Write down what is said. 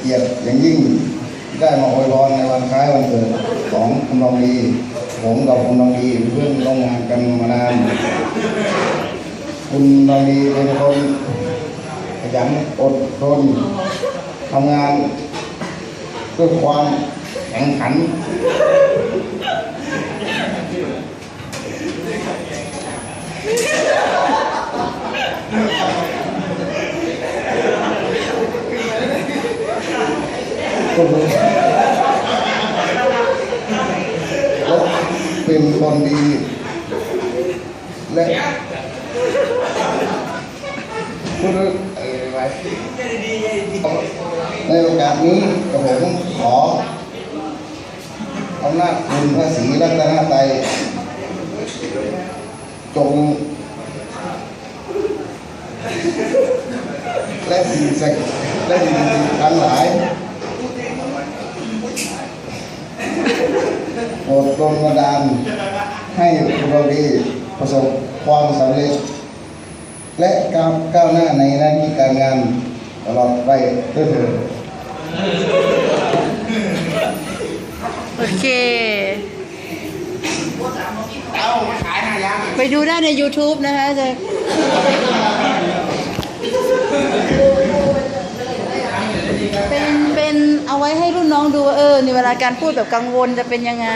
เกียรติอย่างยิ่งได้มาอวยพรในวันคล้ายวันเกิดของคุณรองดี ผมกับคุณรองดีเป็นเพื่อนร่วมงานกันมานาน คุณรองดีเป็นคนขยันอดทนทำงานด้วยความแข็งขัน ก็รู้และเป็นคนดี และพูดเอ่อไว้ในโอกาสนี้ผมขออำนาจคุณพระศรีรัตนตรัยจง และสิ่งศักดิ์และสิ่งทั้งหลาย โป รดดลบันดาลให้เราดีประสบความสำเร็จ และก้าวก้าวหน้าในหน้าที่การงานตลอดไปด้วยเถิดโอเค ไปดูได้ใน YouTube นะคะจะเป็นเป็นเอา ไว้ให้รุ่นน้องดูว่าเออในเวลาการพูดแบบกังวลจะเป็นยังไง